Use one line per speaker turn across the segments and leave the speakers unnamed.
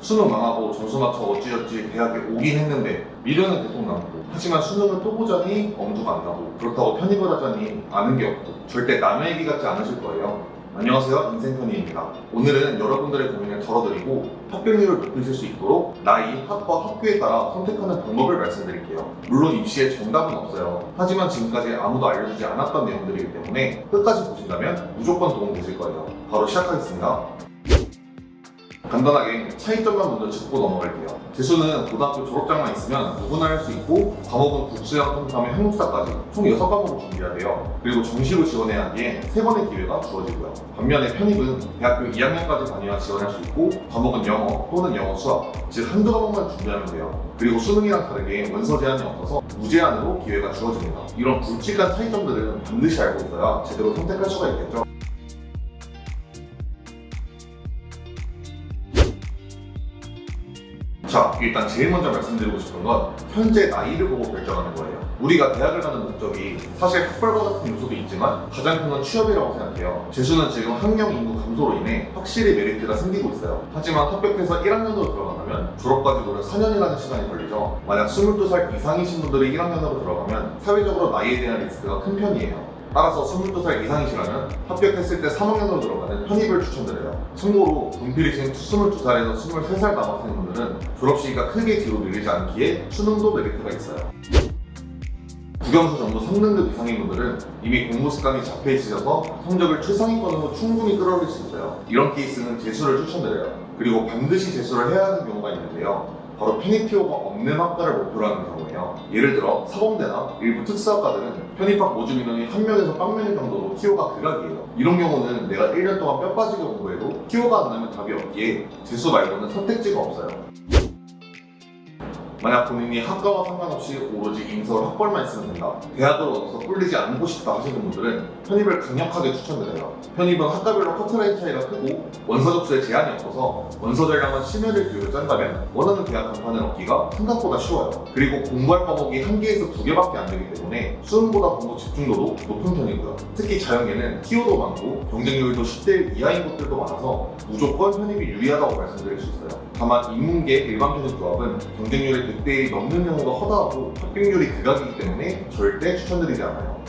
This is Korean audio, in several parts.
수능 망하고 점수 맞춰 어찌저찌 대학에 오긴 했는데 미련은 계속 남고 하지만 수능을 또 보자니 엄두가 안 나고 그렇다고 편입을 하자니 아는 게 없고 절대 남의 얘기 같지 않으실 거예요. 안녕하세요 인생편의입니다. 오늘은 여러분들의 고민을 덜어드리고 합격률을 높이실 수 있도록 나이, 학과, 학교에 따라 선택하는 방법을 말씀드릴게요. 물론 입시에 정답은 없어요. 하지만 지금까지 아무도 알려주지 않았던 내용들이기 때문에 끝까지 보신다면 무조건 도움 되실 거예요. 바로 시작하겠습니다 간단하게 차이점만 먼저 짚고 넘어갈게요. 재수는 고등학교 졸업장만 있으면 누구나 할 수 있고 과목은 국수형, 통합의 한국사까지 총 6과목을 준비해야 돼요. 그리고 정시로 지원해야 하기에 3번의 기회가 주어지고요. 반면에 편입은 대학교 2학년까지 다녀야 지원할 수 있고 과목은 영어 또는 영어 수학 즉 한두 과목만 준비하면 돼요. 그리고 수능이랑 다르게 원서 제한이 없어서 무제한으로 기회가 주어집니다. 이런 굵직한 차이점들은 반드시 알고 있어야 제대로 선택할 수가 있겠죠. 자, 일단 제일 먼저 말씀드리고 싶은 건 현재 나이를 보고 결정하는 거예요. 우리가 대학을 가는 목적이 사실 학벌과 같은 요소도 있지만 가장 큰 건 취업이라고 생각해요. 재수는 지금 학령 인구 감소로 인해 확실히 메리트가 생기고 있어요. 하지만 합격해서 1학년으로 들어가면 졸업까지 무려 4년이라는 시간이 걸리죠. 만약 22살 이상이신 분들이 1학년으로 들어가면 사회적으로 나이에 대한 리스크가 큰 편이에요. 따라서 22살 이상이시라면 합격했을 때 3학년으로 들어가는 편입을 추천드려요. 참고로 분필이신 22살에서 23살 남학생 분들은 졸업 시기가 크게 뒤로 밀리지 않기에 수능도 메리트가 있어요. 국영수 정도 3등급 이상인 분들은 이미 공부 습관이 잡혀 있으셔서 성적을 최상위권으로 충분히 끌어올릴 수 있어요. 이런 케이스는 재수를 추천드려요. 그리고 반드시 재수를 해야 하는 경우가 있는데요. 바로 편입 티오가 없는 학과를 목표로 하는 경우예요. 예를 들어 사범대나 일부 특수학과들은 편입학 모집 인원이 한 명에서 빵 명일 정도로 티오가 극악이에요. 이런 경우는 내가 1년 동안 뼈 빠지게 공부해도 티오가 안 나면 답이 없기에 재수 말고는 선택지가 없어요. 만약 본인이 학과와 상관없이 오로지 인서울 학벌만 있으면 된다. 대학을 얻어서 꿀리지 않고 싶다 하시는 분들은 편입을 강력하게 추천드려요. 편입은 학과별로 커트라인 차이가 크고 원서 접수에 제한이 없어서 원서 전량만 심혈을 기울여 짠다면 원하는 대학 간판을 얻기가 생각보다 쉬워요. 그리고 공부할 과목이 한 개에서 두 개밖에 안 되기 때문에 수능보다 공부 집중도도 높은 편이고요. 특히 자연계는 티오도 많고 경쟁률도 10대 1 이하인 곳들도 많아서 무조건 편입이 유리하다고 말씀드릴 수 있어요. 다만 인문계 일반 편입 조합은 경쟁률이 100대 1이 넘는 경우가 허다하고 합격률이 극악이기 때문에 절대 추천드리지 않아요.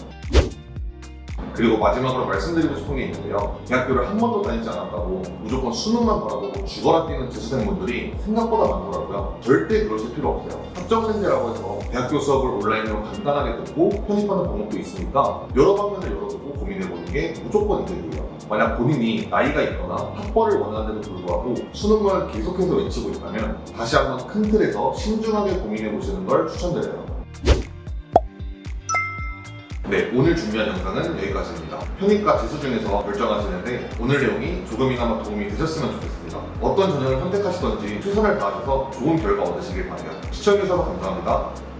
그리고 마지막으로 말씀드리고 싶은 게 있는데요. 대학교를 한 번도 다니지 않았다고 무조건 수능만 바라보고 죽어라 뛰는 재수생분들이 생각보다 많더라고요. 절대 그러실 필요 없어요. 학점생제라고 해서 대학교 수업을 온라인으로 간단하게 듣고 편입하는 방법도 있으니까 여러 방면을 열어두고 고민해보는 게 무조건 이득이에요. 만약 본인이 나이가 있거나 학벌을 원하는데도 불구하고 수능만 계속해서 외치고 있다면 다시 한번 큰 틀에서 신중하게 고민해 보시는 걸 추천드려요. 네, 오늘 준비한 영상은 여기까지입니다. 편입과 재수 중에서 결정하시는데 오늘 내용이 조금이나마 도움이 되셨으면 좋겠습니다. 어떤 전형을 선택하시던지 최선을 다하셔서 좋은 결과 얻으시길 바라요. 시청해주셔서 감사합니다.